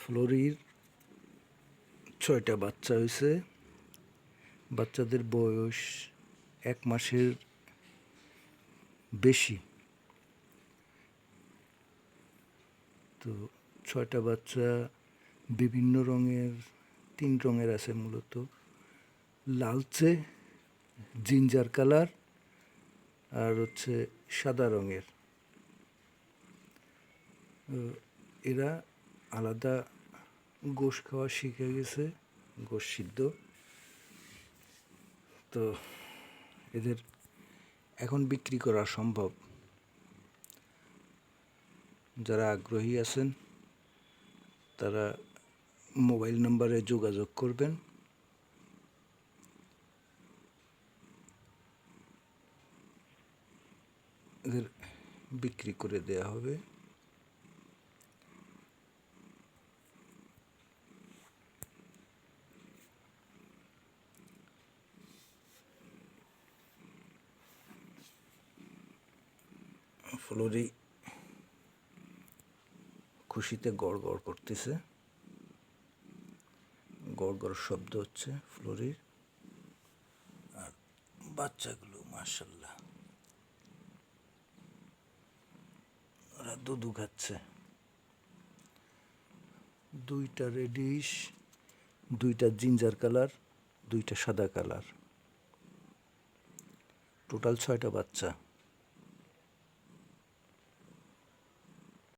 ফ্লোরির ছয়টা বাচ্চা হয়েছে। বাচ্চাদের বয়স এক মাসের বেশি। তো ছয়টা বাচ্চা বিভিন্ন রঙের, তিন রঙের আছে মূলত। লালচে, জিঞ্জার কালার আর হচ্ছে সাদা রঙের। এরা আলাদা গোশ খাওয়া শিখে গেছে, গোশ সিদ্ধ। তো এদের এখন বিক্রি করা সম্ভব। যারা আগ্রহী আছেন, তারা মোবাইল নম্বরে যোগাযোগ করবেন। এদের বিক্রি করে দেয়া হবে। ফ্লোরি খুশিতে গড় গড় করতেছে। গড় গড় শব্দ হচ্ছে ফ্লোরির। আর বাচ্চাগুলো মার্শাল্লাহ ওরা দুধু খাচ্ছে। দুইটা রেডিশ, দুইটা জিঞ্জার কালার, দুইটা সাদা কালার। টোটাল ছয়টা বাচ্চা।